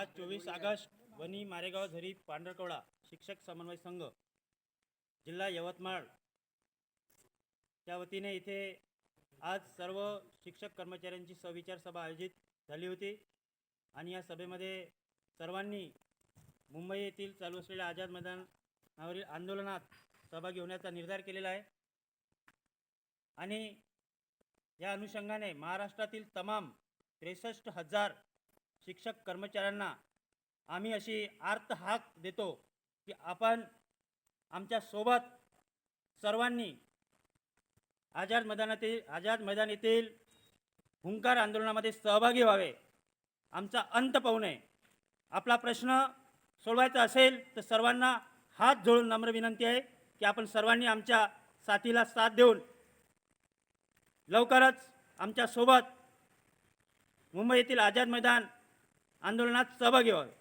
आज चोवीस ऑगस्ट वनी मारेगाव झरी पांढरकवडा शिक्षक समन्वय संघ जिल्हा यवतमाळ. त्या वतीने इथे आज सर्व शिक्षक कर्मचाऱ्यांची सविचार सभा आयोजित झाली होती आणि या सभेमध्ये सर्वांनी मुंबई येथील चालू असलेल्या आझाद मैदानावरील आंदोलनात सहभागी होण्याचा निर्धार केलेला आहे. आणि या अनुषंगाने महाराष्ट्रातील तमाम त्रेसष्ट हजार शिक्षक कर्मचाऱ्यांना आम्ही अशी आर्त हाक देतो की आपण आमच्यासोबत सर्वांनी आझाद मैदानातील आझाद मैदान येथील हुंकार आंदोलनामध्ये सहभागी व्हावे. आमचा अंत पाहू नये. आपला प्रश्न सोडवायचा असेल तर सर्वांना हात जोडून नम्र विनंती आहे की आपण सर्वांनी आमच्या साथीला साथ देऊन लवकरच आमच्यासोबत मुंबई येथील आझाद मैदान आंदोलनात सहभागी व्हावे.